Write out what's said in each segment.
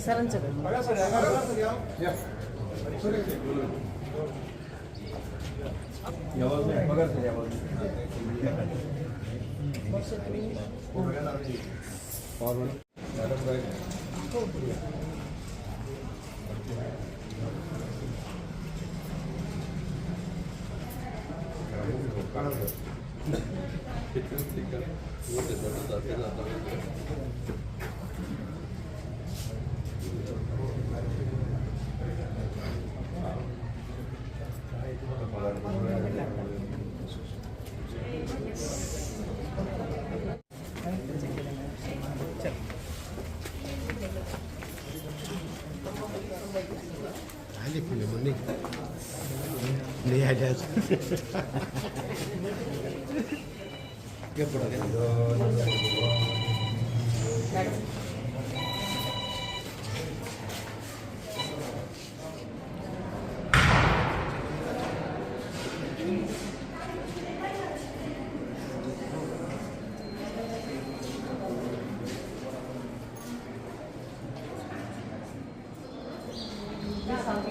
ते सरांचं कर. पगार सर या पगार सर या या पगार सर या मॅडम बाई आले फुले मग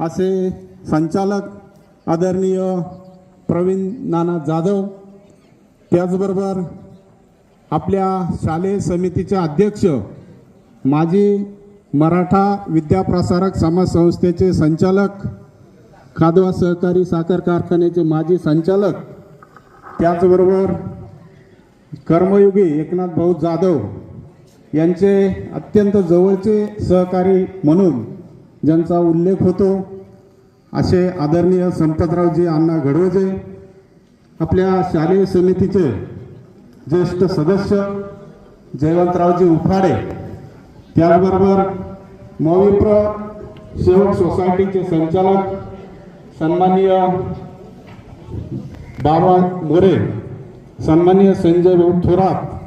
असे संचालक आदरणीय प्रवीण नाना जाधव त्याचबरोबर आपल्या शालेय समितीचे अध्यक्ष माजी मराठा विद्याप्रसारक समाज संस्थेचे संचालक खादवा सहकारी साखर कारखान्याचे माजी संचालक त्याचबरोबर कर्मयोगी एकनाथ भाऊ जाधव यांचे अत्यंत जवळचे सहकारी म्हणून ज्यांचा उल्लेख होतो असे आदरणीय संपतरावजी अण्णा घडवजे आपल्या शालेय समितीचे ज्येष्ठ सदस्य जयवंतरावजी उफाडे त्याचबरोबर मविप्र सेवक सोसायटीचे संचालक सन्माननीय बाबा मोरे सन्माननीय संजय भाऊ थोरात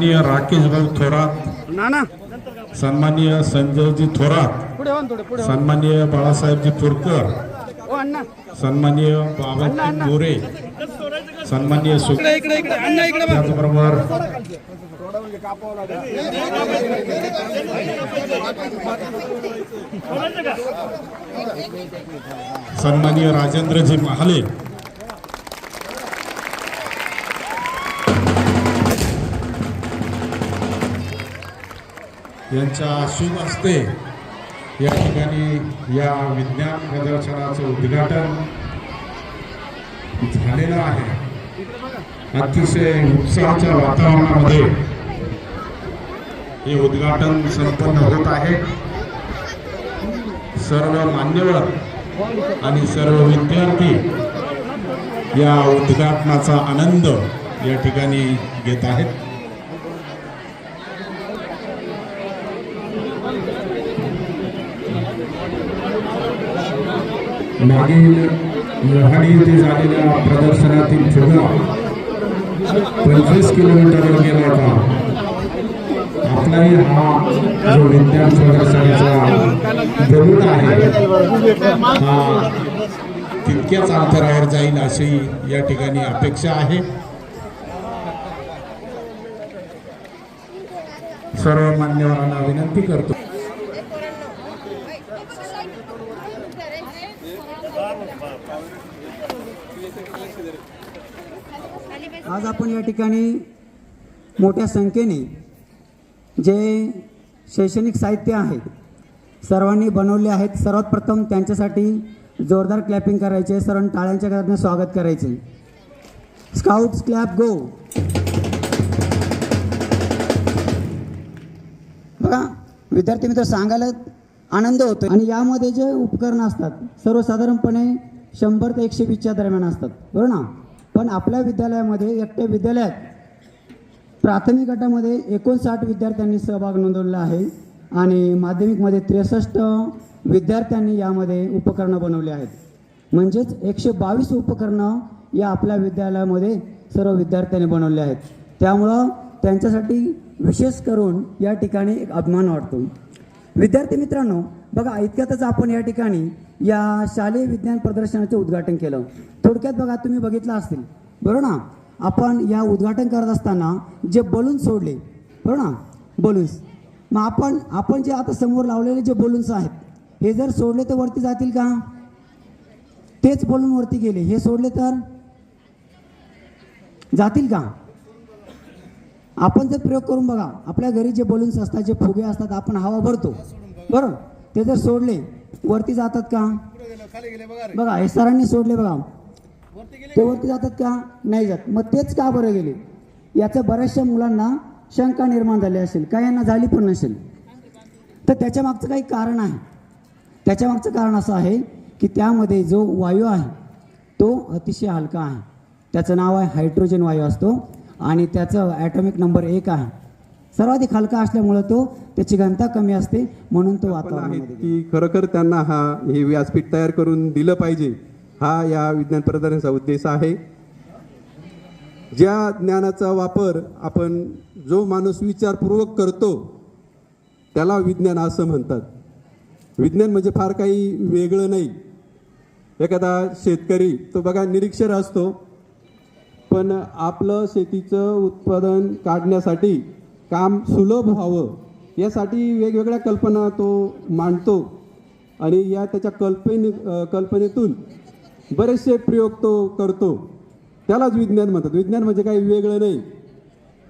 सन्माननीय राकेश भाऊ थोरात. नाना सन्माननीय संजयजी थोरात. सन्माननीय बाळासाहेबजी अण्णा. सन्माननीय बाबाजी मोरे सन्माननीय सु इकडे इकडे इकडे. अण्णा इकडे बघ. त्याचबरोबर सन्माननीय राजेंद्रजी महाले. यांच्या शुभ हस्ते या ठिकाणी या विज्ञान प्रदर्शनाचं उद्घाटन झालेलं आहे. अतिशय उत्साहाच्या वातावरणामध्ये हे उद्घाटन संपन्न होत आहे. सर्व मान्यवर आणि सर्व विद्यार्थी या उद्घाटनाचा आनंद या ठिकाणी घेत आहेत. मागील लोहाडी येथे झालेल्या प्रदर्शनातील फुगा पंचवीस किलोमीटरवर गेला होता. आपलाही हा जो विज्ञान प्रदर्शनाचा गरुड आहे हा तितक्याच अंतरावर जाईल अशी या ठिकाणी अपेक्षा आहे. सर्व मान्यवरांना विनंती करतो. आज आपण या ठिकाणी मोठ्या संख्येने जे शैक्षणिक साहित्य आहे सर्वांनी बनवले आहेत. सर्वात प्रथम त्यांच्यासाठी जोरदार क्लॅपिंग करायचे सर्व टाळ्यांच्या गदाने स्वागत करायचे. स्काउट्स क्लॅप गो बघा विद्यार्थी मित्र सांगायला आनंद होतो आणि यामध्ये जे उपकरणं असतात सर्वसाधारणपणे शंभर ते एकशे वीसच्या दरम्यान असतात. बरोबर ना? पण आपल्या विद्यालयामध्ये एकट्या विद्यालयात प्राथमिक गटामध्ये एकोणसाठ विद्यार्थ्यांनी सहभाग नोंदवलेला आहे आणि माध्यमिकमध्ये त्रेसष्ट विद्यार्थ्यांनी यामध्ये उपकरणं बनवली आहेत. म्हणजेच एकशे बावीस उपकरणं या आपल्या विद्यालयामध्ये सर्व विद्यार्थ्यांनी बनवले आहेत. त्यामुळं त्यांच्यासाठी विशेष करून या ठिकाणी एक अभिमान वाटतो. विद्यार्थी मित्रांनो बघा इतक्यातच आपण या ठिकाणी या शालेय विज्ञान प्रदर्शनाचे उद्घाटन केलं. थोडक्यात बघा तुम्ही बघितलं असतील. बरोबर ना? आपण या उद्घाटन करत असताना जे बलून सोडले बरोबर ना? बलून्स मग आपण आपण जे आता समोर लावलेले जे बलून्स आहेत हे जर सोडले तर वरती जातील का? तेच बलून वरती गेले. हे सोडले तर? जातील का? आपण जर प्रयोग करून बघा आपल्या घरी जे बलून्स असतात जे फुगे असतात आपण हवा भरतो. बरोबर ते जर सोडले वरती जातात का? बघा हे सरांनी सोडले बघा. ते वरती जातात का? नाही जात. मग तेच का बरं गेले? याचं बऱ्याचशा मुलांना शंका निर्माण झाली असेल. काही यांना झाली पण नसेल. तर त्याच्या मागचं काही कारण आहे. त्याच्या मागचं कारण असं आहे की त्यामध्ये जो वायू आहे तो अतिशय हलका आहे. त्याचं नाव आहे हायड्रोजन वायू असतो. आणि त्याचं ॲटॉमिक नंबर एक आहे. सर्वाधिक हलका असल्यामुळं तो त्याची घनता कमी असते म्हणून तो वातावरणामध्ये की खरोखर त्यांना हा हे व्यासपीठ तयार करून दिलं पाहिजे हा या विज्ञान प्रदर्शनाचा उद्देश आहे. ज्या ज्ञानाचा वापर आपण जो माणूस विचारपूर्वक करतो त्याला विज्ञान असं म्हणतात. विज्ञान म्हणजे फार काही वेगळं नाही. एखादा शेतकरी तो बघा निरीक्षर असतो पण आपलं शेतीचं उत्पादन काढण्यासाठी काम सुलभ व्हावं यासाठी वेगवेगळ्या कल्पना तो मांडतो. आणि या त्याच्या कल्पने कल्पनेतून बरेचसे प्रयोग तो करतो. त्यालाच विज्ञान म्हणतात. विज्ञान म्हणजे काही वेगळं नाही.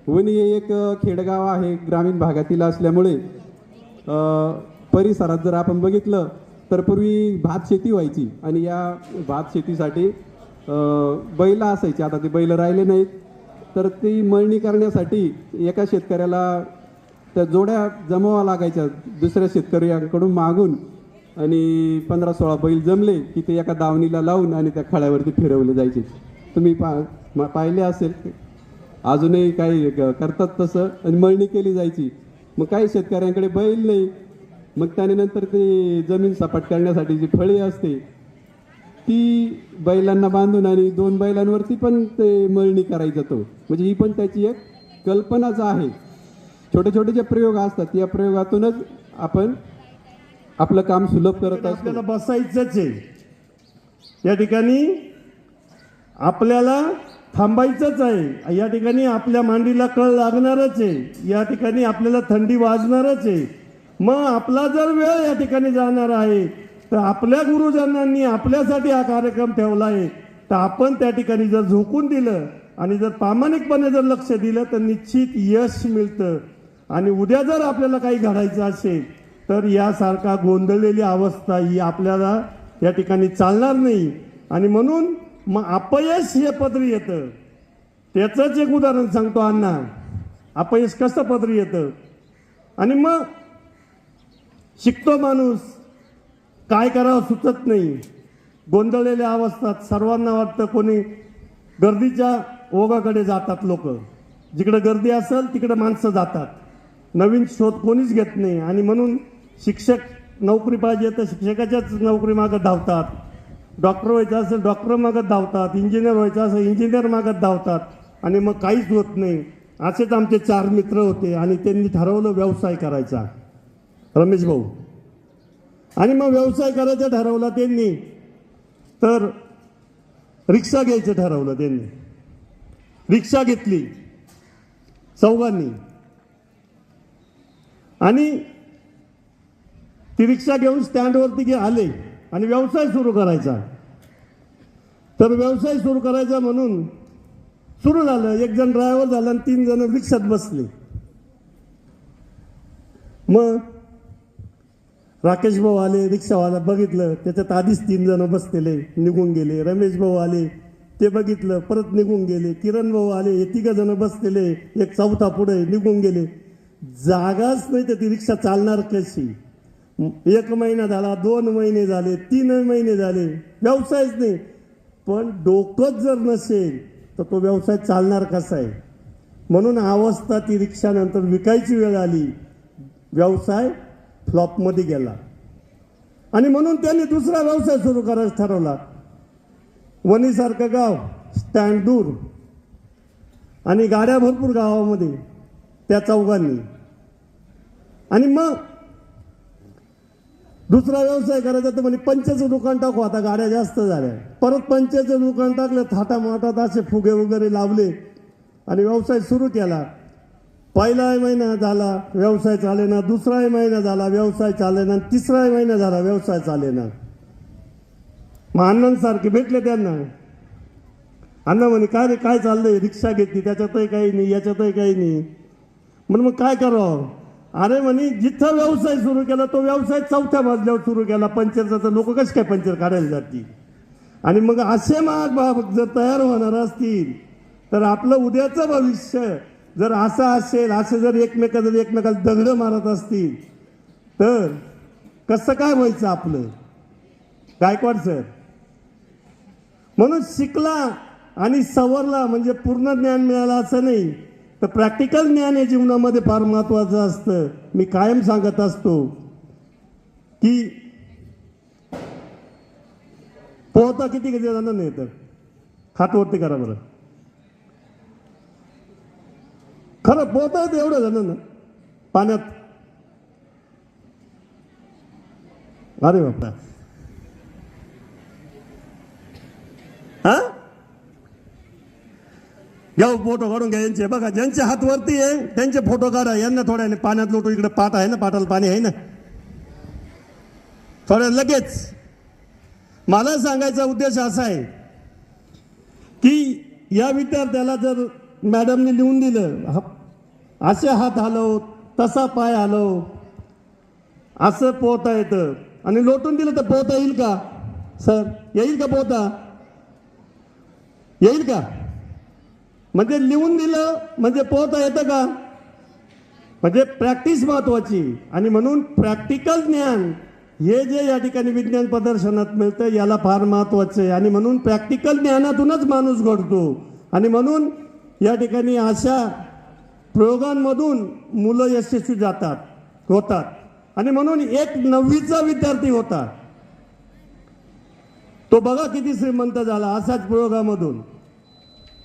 वणी हे एक खेडगाव आहे ग्रामीण भागातील असल्यामुळे परिसरात जर आपण बघितलं तर पूर्वी भात शेती व्हायची. आणि या भात शेतीसाठी बैल असायची. आता ते बैल राहिले नाहीत. तर ती मळणी करण्यासाठी एका शेतकऱ्याला त्या जोड्या जमवा लागायच्या दुसऱ्या शेतकऱ्यांकडून मागून. आणि पंधरा सोळा बैल जमले की ते एका दावणीला लावून आणि त्या खळ्यावरती फिरवले जायचे. तुम्ही पा पाहिले असेल. अजूनही काही करतात तसं. आणि मळणी केली जायची. मग काही शेतकऱ्यांकडे बैल नाही. मग त्याने नंतर ते जमीन सपाट करण्यासाठी जी फळी असते ती बैलांना बांधून आणि दोन बैलांवरती पण ते मळणी करायचं तो. म्हणजे ही पण त्याची एक कल्पनाच आहे. छोटे छोटे जे प्रयोग असतात या प्रयोगातूनच आपण आपलं काम सुलभ करत असतो. आपल्याला बसायचंच आहे. या ठिकाणी आपल्याला थांबायचंच आहे. या ठिकाणी आपल्या मांडीला कळ लागणारच आहे. या ठिकाणी आपल्याला थंडी वाजणारच आहे. मग आपला जर वेळ या ठिकाणी जाणार आहे तर आपल्या गुरुजनांनी आपल्यासाठी हा कार्यक्रम ठेवला आहे तर आपण त्या ठिकाणी जर झोकून दिलं आणि जर प्रामाणिकपणे जर लक्ष दिलं तर निश्चित यश मिळतं. आणि उद्या जर आपल्याला काही घडायचं असेल तर यासारखा गोंधळलेली अवस्था ही आपल्याला या ठिकाणी चालणार नाही. आणि म्हणून मग अपयश हे पदरी येतं. त्याचंच एक उदाहरण सांगतो अण्णा. अपयश कसं पदरी येतं? आणि मग शिकतो माणूस. काय करावं सुचत नाही. गोंधळलेल्या अवस्थात सर्वांना वाटतं कोणी गर्दीच्या ओघाकडे जातात लोक. जिकडं गर्दी असेल तिकडं माणसं जातात. नवीन शोध कोणीच घेत नाही. आणि म्हणून शिक्षक नोकरी पाहिजे तर शिक्षकाच्याच नोकरी मागत धावतात. डॉक्टर व्हायचं असेल डॉक्टर मागत धावतात. इंजिनियर व्हायचं असेल इंजिनियर मागत धावतात. आणि मग काहीच होत नाही. असेच आमचे चार मित्र होते आणि त्यांनी ठरवलं व्यवसाय करायचा. रमेश भाऊ. आणि मग व्यवसाय करायचा ठरवला त्यांनी तर रिक्षा घ्यायचं ठरवलं त्यांनी. रिक्षा घेतली चौघांनी. आणि ती रिक्षा घेऊन स्टँडवरती गे आले आणि व्यवसाय सुरू करायचा. तर व्यवसाय सुरू करायचा म्हणून सुरू झालं. एक जण ड्रायव्हर झाला आणि तीन जण रिक्षात बसले. मग राकेश भाऊ आले रिक्षावाला बघितलं त्याच्यात आधीच तीन जण बसलेले निघून गेले. रमेश भाऊ आले ते बघितलं परत निघून गेले. किरण भाऊ आले हे तिघ जण बसलेले एक चौथा पुढे निघून गेले. जागाच नाही तर ती रिक्षा चालणार कशी? एक महिना झाला दोन महिने झाले तीन महिने झाले. व्यवसायच नाही. पण डोकंच जर नसेल तर तो व्यवसाय चालणार कसा आहे? म्हणून अवस्था ती रिक्षानंतर विकायची वेळ आली. व्यवसाय फ्लॉपमध्ये गेला. आणि म्हणून त्यांनी दुसरा व्यवसाय सुरू करायचा ठरवला. वणीसारखं गाव स्टँड दूर. आणि गाड्या भरपूर गावामध्ये त्या चौघांनी आणि मग दुसरा व्यवसाय करायचा तर म्हणजे पंचाचं दुकान टाकू आता गाड्या जास्त झाल्या. परत पंचाचं दुकान टाकलं थाटामाटात असे फुगे वगैरे लावले. आणि व्यवसाय सुरू केला. पहिला महिना झाला व्यवसाय चालेना. दुसराही महिना झाला व्यवसाय चालेना. तिसराही महिना झाला व्यवसाय चालेना. मग अण्णांसारखे भेटले त्यांना. अण्णा म्हणे काय रे काय चाललंय? रिक्षा घेतली त्याच्यातही काही नाही याच्यातही काही नाही. म्हणून मग काय करावं? अरे म्हणे जिथं व्यवसाय सुरू केला तो व्यवसाय चौथ्या मजल्यावर सुरू केला. पंचरचा तर लोक कसे काय पंचर काढायला जातील? आणि मग असे महाग बाब जर तयार होणार असतील तर आपलं उद्याचं भविष्य जर असं असेल असं जर एकमेका जर एकमेकाला दगडं मारत असतील तर कसं काय व्हायचं आपलं? गायकवाड सर? म्हणून शिकला आणि सवरला म्हणजे पूर्ण ज्ञान मिळालं असं नाही तर प्रॅक्टिकल ज्ञान हे जीवनामध्ये फार महत्त्वाचं असतं. मी कायम सांगत असतो की पोहता किती किती जणांना नाही तर? वरती करा बरं. खरं पोहता एवढं झालं ना. पाण्यात. अरे बापा हा? घ्या फोटो काढून घ्या यांचे. बघा ज्यांचे हात वरती आहे त्यांचे फोटो काढा. यांना थोड्या पाण्यात लोटू. इकडे पाट आहे ना पाटाला पाणी आहे ना. थोड्या लगेच. मला सांगायचा उद्देश असा आहे की या विद्यार्थ्याला जर मॅडमने लिहून दिलं असे हात हलव तसा पाय हलव. असं पोहता येतं. आणि लोटून दिलं तर पोहता येईल का? सर येईल का पोहता? येईल का? म्हणजे लिहून दिलं म्हणजे पोहता येतं का? म्हणजे प्रॅक्टिस महत्वाची. आणि म्हणून प्रॅक्टिकल ज्ञान हे जे या ठिकाणी विज्ञान प्रदर्शनात मिळतं याला फार महत्वाचं आहे. आणि म्हणून प्रॅक्टिकल ज्ञानातूनच माणूस घडतो. आणि म्हणून या ठिकाणी अशा प्रयोगांमधून मुलं यशस्वी जातात होतात. आणि म्हणून एक नववीचा विद्यार्थी होता. तो बघा किती श्रीमंत झाला अशाच प्रयोगामधून.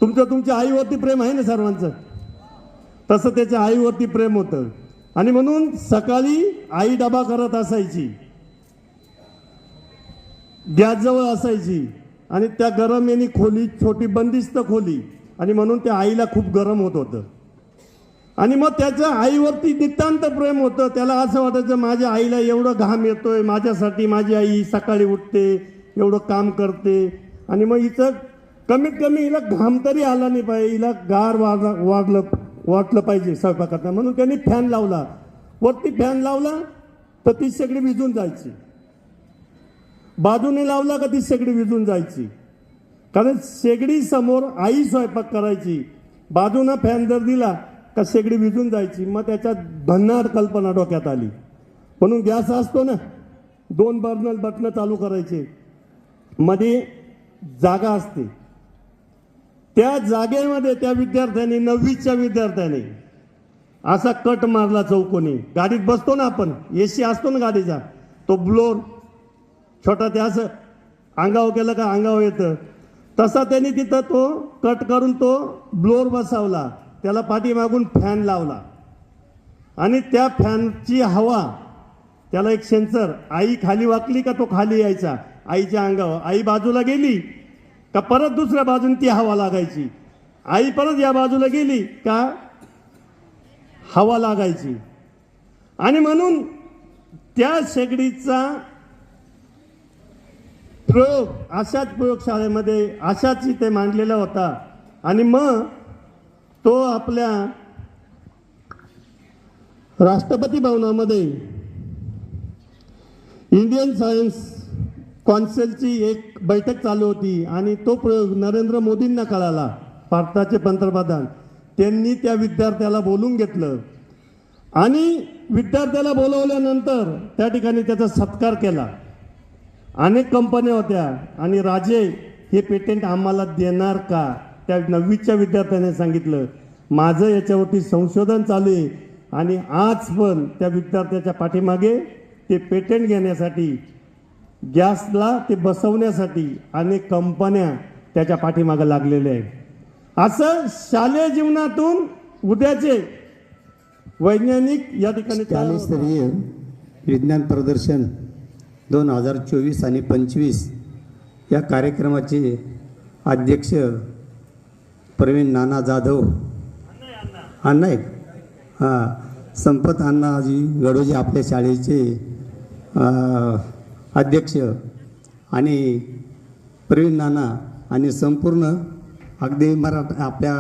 तुमचं तुमच्या आईवरती प्रेम आहे ना सर्वांचं? तसं त्याच्या आईवरती प्रेम होतं. आणि म्हणून सकाळी आई डबा करत असायची. गॅसजवळ असायची. आणि त्या गरम यांनी खोली छोटी बंदिस्त खोली आणि म्हणून त्या आईला खूप गरम होत होतं. आणि मग त्याचं आईवरती नितांत प्रेम होतं. त्याला असं वाटायचं माझ्या आईला एवढं घाम येतोय माझ्यासाठी माझी आई सकाळी उठते एवढं काम करते. आणि मग हिचं कमीत कमी हिला घाम तरी आला नाही पाहिजे. हिला गार वाढला वाढलं वाटलं पाहिजे स्वयंपाकात म्हणून त्यांनी फॅन लावला. वरती फॅन लावला तर ती सगळी विजून जायची. बाजूने लावला का ती शेगडी विजून जायची? कारण शेगडी समोर आई स्वयंपाक करायची बाजूनं फॅन जर दिला का शेगडी विजून जायची मग त्याच्यात भन्नाट कल्पना डोक्यात आली. म्हणून गॅस असतो ना दोन बर्नल बटणं चालू करायचे. मध्ये जागा असते. त्या जागेमध्ये त्या विद्यार्थ्यांनी नववीच्या विद्यार्थ्याने असा कट मारला चौकोनी. गाडीत बसतो ना आपण एसी असतो ना गाडीचा तो ब्लोर छोटा ते असं अंगाव केलं का अंगाव येतं. तसा त्यांनी तिथं तो कट करून तो ब्लोअर बसवला. त्याला पाठीमागून फॅन लावला. आणि त्या फॅनची हवा त्याला एक सेन्सर आई खाली वाकली का तो खाली यायचा? आईच्या अंगावर. आई बाजूला गेली का परत दुसऱ्या बाजून ती हवा लागायची? आई परत या बाजूला गेली का हवा लागायची? आणि म्हणून त्या शेगडीचा प्रयोग अशाच प्रयोगशाळेमध्ये अशाच इथे मांडलेला होता. आणि मग तो आपल्या राष्ट्रपती भवनामध्ये इंडियन सायन्स कॉन्सिलची एक बैठक चालू होती आणि तो प्रयोग नरेंद्र मोदींना कळाला भारताचे पंतप्रधान. त्यांनी त्या विद्यार्थ्याला बोलून घेतलं. आणि विद्यार्थ्याला बोलवल्यानंतर त्या ठिकाणी त्याचा सत्कार केला. अनेक कंपन्या होत्या. आणि राजे हे पेटंट आम्हाला देणार का? त्या नववीच्या विद्यार्थ्याने सांगितलं. माझं याच्यावरती संशोधन चालू आहे. आणि आज पण त्या विद्यार्थ्याच्या पाठीमागे ते पेटंट घेण्यासाठी गॅसला ते बसवण्यासाठी अनेक कंपन्या त्याच्या पाठीमागे लागलेल्या आहेत. असं शालेय जीवनातून उद्याचे वैज्ञानिक या ठिकाणी विज्ञान प्रदर्शन दोन हजार चोवीस आणि पंचवीस या कार्यक्रमाचे अध्यक्ष प्रवीण नाना जाधव. अण्णा एक. हां संपत अण्णाजी गडोजी आपल्या शाळेचे अध्यक्ष आणि प्रवीण नाना आणि संपूर्ण अगदी मराठा आपल्या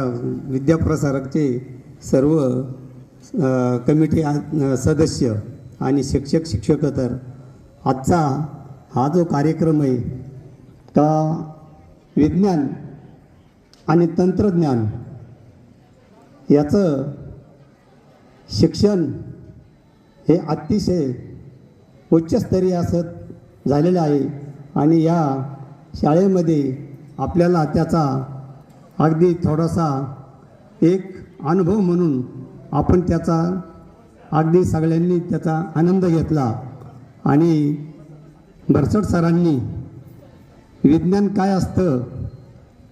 विद्याप्रसारकचे सर्व कमिटी सदस्य आणि शिक्षक शिक्षकतर आजचा हा जो कार्यक्रम आहे का विज्ञान आणि तंत्रज्ञान याचं शिक्षण हे अतिशय उच्चस्तरीय असत झालेलं आहे आणि या शाळेमध्ये आपल्याला त्याचा अगदी थोडासा एक अनुभव म्हणून आपण त्याचा अगदी सगळ्यांनी त्याचा आनंद घेतला. आणि भरसट सरांनी विज्ञान काय असतं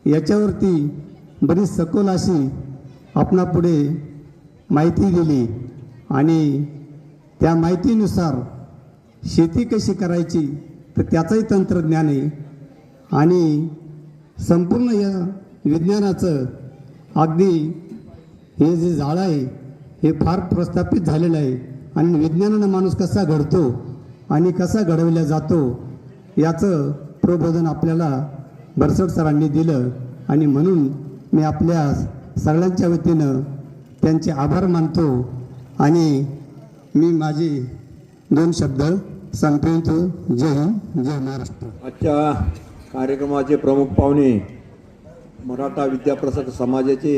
याच्यावरती बरीच सखोल अशी आपणापुढे माहिती दिली. आणि त्या माहितीनुसार शेती कशी करायची तर त्याचंही तंत्रज्ञान आहे. आणि संपूर्ण या विज्ञानाचं अगदी हे जे झाडं आहे हे फार प्रस्थापित झालेलं आहे. आणि विज्ञानानं माणूस कसा घडतो आणि कसा घडविला जातो याचं प्रबोधन आपल्याला भरसट सरांनी दिलं. आणि म्हणून मी आपल्या सगळ्यांच्या वतीनं त्यांचे आभार मानतो. आणि मी माझे दोन शब्द सांगतो तो जय हिंद जय महाराष्ट्र. आजच्या कार्यक्रमाचे प्रमुख पाहुणे मराठा विद्याप्रसारक समाजाचे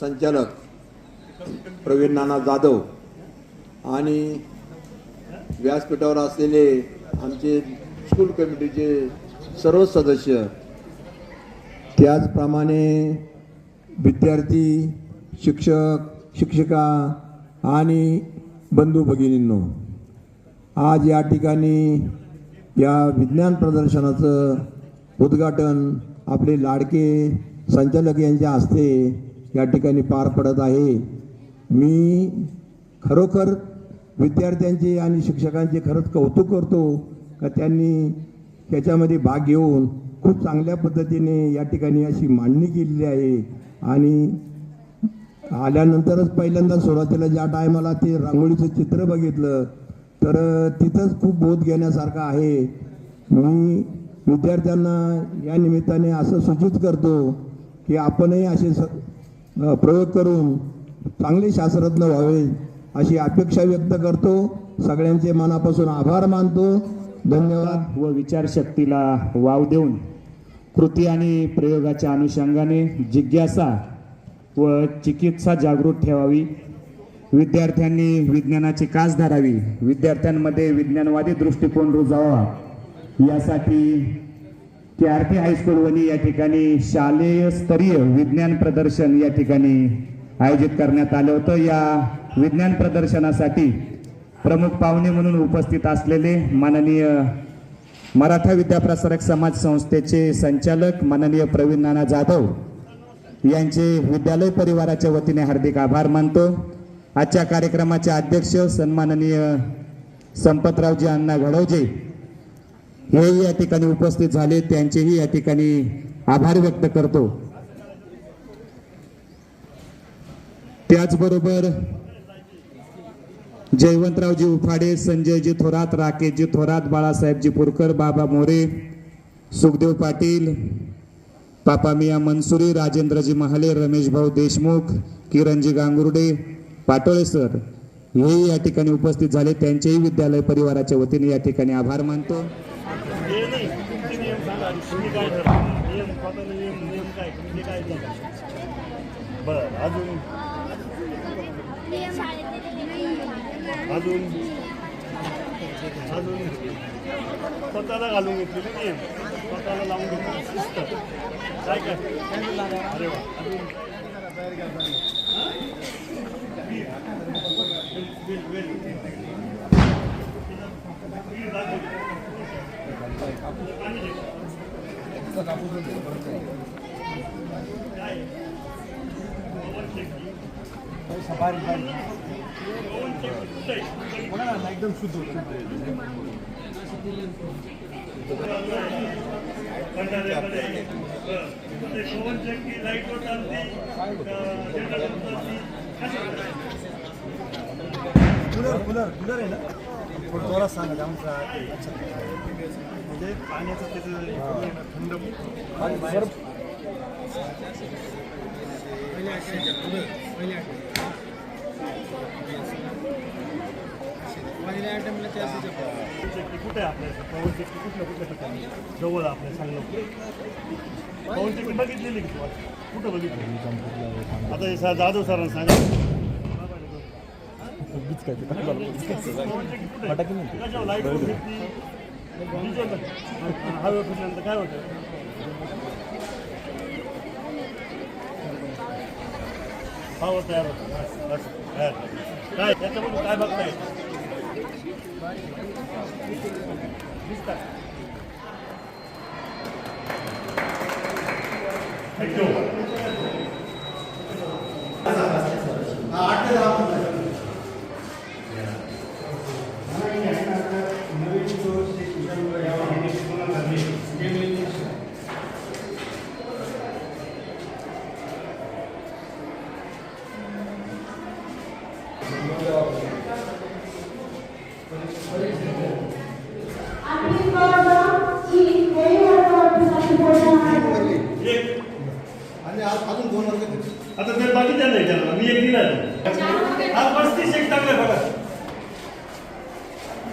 संचालक प्रवीण नाना जाधव आणि व्यासपीठावर असलेले आमचे स्कूल कमिटीचे सर्व सदस्य त्याचप्रमाणे विद्यार्थी शिक्षक शिक्षिका आणि बंधू भगिनींनो आज या ठिकाणी या विज्ञान प्रदर्शनाचं उद्घाटन आपले लाडके संचालक यांच्या हस्ते या ठिकाणी पार पडत आहे. मी खरोखर विद्यार्थ्यांचे आणि शिक्षकांचे खरंच कौतुक करतो का त्यांनी त्याच्यामध्ये भाग घेऊन खूप चांगल्या पद्धतीने या ठिकाणी अशी मांडणी केलेली आहे. आणि आल्यानंतरच पहिल्यांदा सुरुवातीला ज्या टायमाला ते रांगोळीचं चित्र बघितलं तर तिथंच खूप बोध घेण्यासारखं आहे. मी विद्यार्थ्यांना या निमित्ताने असं सूचित करतो की आपणही असे स प्रयोग करून चांगले शास्त्रज्ञ व्हावे. अशी अपेक्षा व्यक्त करतो. सगळ्यांचे मनापासून आभार मानतो. धन्यवाद. व विचारशक्तीला वाव देऊन कृती आणि प्रयोगाच्या अनुषंगाने जिज्ञासा व चिकित्सा जागृत ठेवावी. विद्यार्थ्यांनी विज्ञानाची कास धरावी. विद्यार्थ्यांमध्ये विज्ञानवादी दृष्टिकोन रुजावा. यासाठी K R T high school Vani या ठिकाणी शालेय स्तरीय विज्ञान प्रदर्शन या ठिकाणी आयोजित करण्यात आलं होतं. या विज्ञान प्रदर्शनासाठी प्रमुख पाहुणे म्हणून उपस्थित असलेले माननीय मराठा विद्याप्रसारक समाज संस्थेचे संचालक माननीय प्रवीण नाना जाधव यांचे विद्यालय परिवाराच्या वतीने हार्दिक आभार मानतो. आजच्या कार्यक्रमाचे अध्यक्ष सन्माननीय संपतरावजी अण्णा घडवजे हेही या ठिकाणी उपस्थित झाले. त्यांचेही या ठिकाणी आभार व्यक्त करतो. त्याचबरोबर जयवंतरावजी उफाडे संजयजी थोरात राकेशजी थोरात बाळासाहेबजी पुरकर बाबा मोरे सुखदेव पाटील पापामिया मनसुरी राजेंद्रजी महाले रमेश भाऊ देशमुख किरणजी गांगुर्डे पाटोळे सर हेही या ठिकाणी उपस्थित झाले. त्यांचेही विद्यालय परिवाराच्या वतीने या ठिकाणी आभार मानतो. अजून नाही तुमचे नियम सांगा आधी. तुम्ही काय ठरवा नियम स्वतःला नियम नियम काय तुम्ही काय ठरवा बरं अजून अजून अजून स्वतःला घालून घेतलेले नियम स्वतःला लावून घेतलेली शिस्त. काय काय? अरे वा. अजून वेल, वेल, बरं. ते पवन चक्की लाईटवर कूलर कूलर कूलर आहे ना? थोडं जोरात सांगा आमचा म्हणजे पाण्याचं त्याचं हे आहे ना, थंड पहिल्या अटेम्प्टला आपल्या पवन चक्की कुठल्या कुठल्या ठिकाणी जवळ आपल्या सांगलं. पवन चक्की बघितलेली कुठं बघितली? आता हे जाधव सरांना सांगा. बीच काय फटाके हायवे काय होतं? पावर तयार होतो. काय? त्याच्यामध्ये काय बघता येईल Thank you.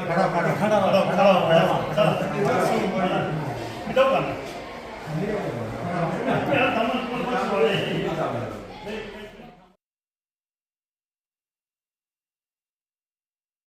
खड़ा खड़ा खड़ा खड़ा खड़ा खड़ा खड़ा खड़ा खड़ा खड़ा खड़ा